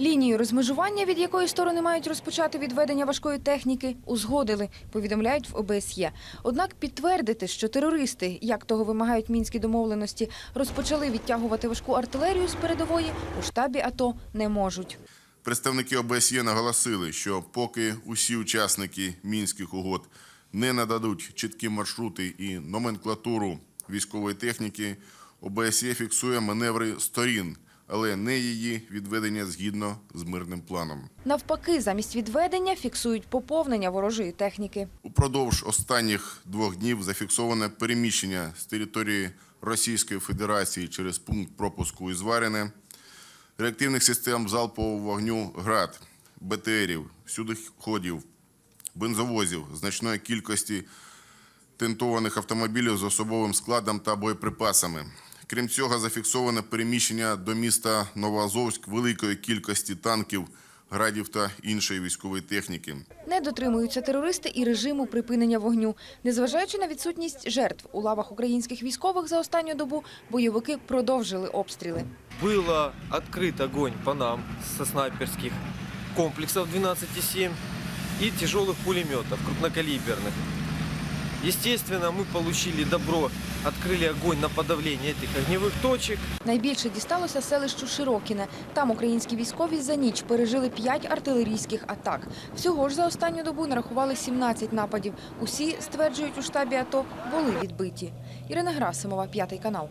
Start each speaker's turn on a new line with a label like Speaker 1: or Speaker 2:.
Speaker 1: Лінію розмежування, від якої сторони мають розпочати відведення важкої техніки, узгодили, повідомляють в ОБСЄ. Однак підтвердити, що терористи, як того вимагають мінські домовленості, розпочали відтягувати важку артилерію з передової, у штабі АТО не можуть.
Speaker 2: Представники ОБСЄ наголосили, що поки усі учасники мінських угод не нададуть чіткі маршрути і номенклатуру військової техніки, ОБСЄ фіксує маневри сторін, але не її відведення згідно з мирним планом.
Speaker 1: Навпаки, замість відведення фіксують поповнення ворожої техніки.
Speaker 2: Упродовж останніх двох днів зафіксоване переміщення з території Російської Федерації через пункт пропуску Ізварине, реактивних систем залпового вогню ГРАД, БТРів, всюдиходів, бензовозів, значної кількості тентованих автомобілів з особовим складом та боєприпасами. Крім цього, зафіксоване переміщення до міста Новоазовськ великої кількості танків, градів та іншої військової техніки.
Speaker 1: Не дотримуються терористи і режиму припинення вогню. Незважаючи на відсутність жертв у лавах українських військових за останню добу, бойовики продовжили обстріли.
Speaker 3: Было открыт огонь по нам со снайперских комплексов 12,7 и тяжелых пулеметов крупнокалиберных. Естественно, мы получили добро, открыли огонь на подавление этих огневых точек.
Speaker 1: Найбільше дісталося селищу Широкіне. Там українські військові за ніч пережили 5 артилерійських атак. Всього ж за останню добу нарахували 17 нападів. Усі, стверджують у штабі АТО, були відбиті. Ірина Грасимова, п'ятий канал.